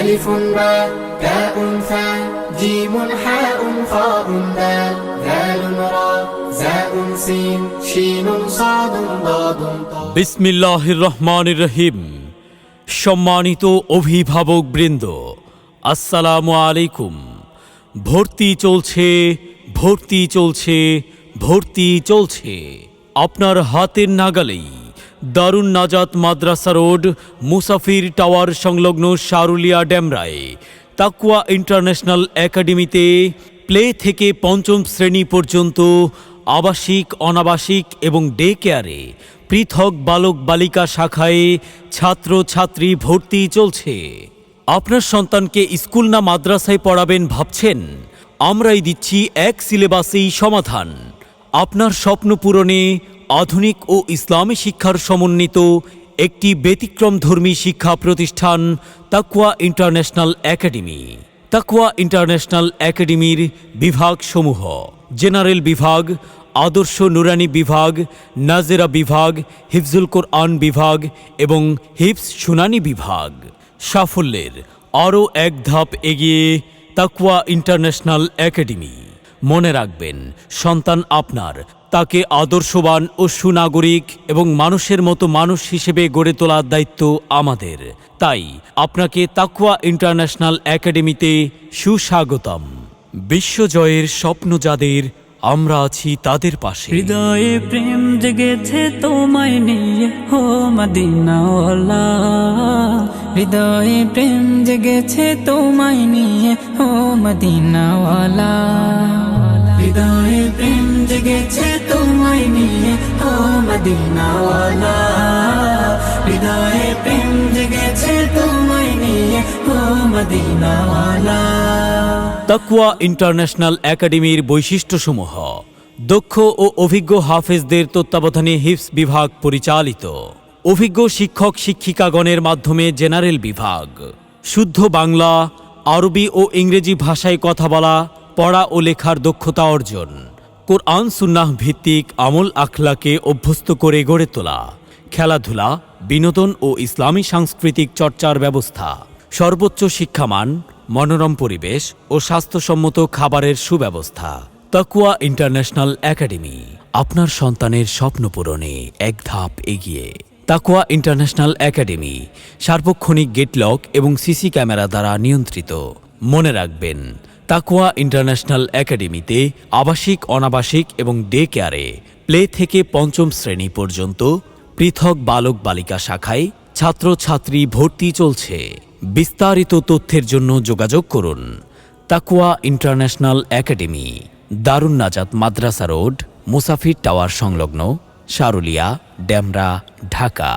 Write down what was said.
ألف باء تاء ثاء جيم حاء خاء دال ذال را زاء سين شين صاد ضاد طاء বিসমিল্লাহির রহমানির রহিম সম্মানিত অভিভাবক বৃন্দ আসসালামু আলাইকুম ভর্তি চলছে ভর্তি চলছে ভর্তি চলছে আপনার হাতের নাগালেই দারুণ নাজাত মাদ্রাসা রোড, মুসাফির টাওয়ার সংলগ্ন শারুলিয়া ড্যামরায় তাকুয়া ইন্টারন্যাশনাল একাডেমিতে প্লে থেকে পঞ্চম শ্রেণি পর্যন্ত আবাসিক, অনাবাসিক এবং ডে কেয়ারে পৃথক বালক বালিকা শাখায় ছাত্র ছাত্রী ভর্তি চলছে। আপনার সন্তানকে স্কুল না মাদ্রাসায় পড়াবেন ভাবছেন? আমরাই দিচ্ছি এক সিলেবাসেই সমাধান। আপনার স্বপ্ন পূরণে আধুনিক ও ইসলামী শিক্ষার সমন্বিত একটি ব্যতিক্রমধর্মী শিক্ষা প্রতিষ্ঠান তাকুয়া ইন্টারন্যাশনাল একাডেমি। তাকুয়া ইন্টারন্যাশনাল একাডেমির বিভাগসমূহ, জেনারেল বিভাগ, আদর্শ নুরানি বিভাগ, নাজেরা বিভাগ, হিফজুল কোরআন বিভাগ এবং হিফস শুনানি বিভাগ। সাফল্যের আরও এক ধাপ এগিয়ে তাকুয়া ইন্টারন্যাশনাল একাডেমি। মনে রাখবেন, সন্তান আপনার তাকে আদর্শবান ও সুনাগরিক এবং মানুষের মতো মানুষ হিসেবে গড়ে তোলার দায়িত্ব আমাদের। তাই আপনাকে তাকুয়া ইন্টারন্যাশনাল একাডেমিতে সুস্বাগতম। বিশ্বজয়ের স্বপ্ন যাদের, আমরা আছি তাদের পাশে। হৃদয়ে প্রেম জেগেছে তোমায় নিয়ে হো মদিনাওয়ালা। হৃদয়ে প্রেম জেগেছে তোমায় নিয়ে হো মদিনাওয়ালা। হৃদয়ে প্রেম জেগেছে মদিনাওয়ালা, হৃদয়ে প্রেম জেগেছে তোমায় নিয়ে হো মদিনাওয়ালা। ইন্টারন্যাশনাল একাডেমির বৈশিষ্ট্যসমূহ, দক্ষ ও অভিজ্ঞ হাফেজদের তত্ত্বাবধানে হিফস বিভাগ পরিচালিত। অভিজ্ঞ শিক্ষক শিক্ষিকাগণের মাধ্যমে জেনারেল বিভাগ, শুদ্ধ বাংলা, আরবি ও ইংরেজি ভাষায় কথা বলা, পড়া ও লেখার দক্ষতা অর্জন। কোরআন সুন্নাহ ভিত্তিক আমল আখলাকে অভ্যস্ত করে গড়ে তোলা, খেলাধুলা, বিনোদন ও ইসলামী সাংস্কৃতিক চর্চার ব্যবস্থা, সর্বোচ্চ শিক্ষামান, মনোরম পরিবেশ ও স্বাস্থ্যসম্মত খাবারের সুব্যবস্থা, তাকুয়া ইন্টারন্যাশনাল একাডেমি, আপনার সন্তানের স্বপ্ন পূরণে এক ধাপ এগিয়ে। তাকুয়া ইন্টারন্যাশনাল একাডেমি, সার্বক্ষণিক গেটলক এবং সিসি ক্যামেরা দ্বারা নিয়ন্ত্রিত। মনে রাখবেন তাকুয়া ইন্টারন্যাশনাল একাডেমিতে আবাসিক, অনাবাসিক এবং ডে কেয়ারে প্লে থেকে পঞ্চম শ্রেণি পর্যন্ত পৃথক বালক বালিকা শাখায় ছাত্রছাত্রী ভর্তি চলছে। বিস্তারিত তথ্যের জন্য যোগাযোগ করুন। তাকুয়া ইন্টারন্যাশনাল একাডেমি দারুণ নাজাত মাদ্রাসা রোড, মুসাফির টাওয়ার সংলগ্ন সারুলিয়া ড্যামরা ঢাকা।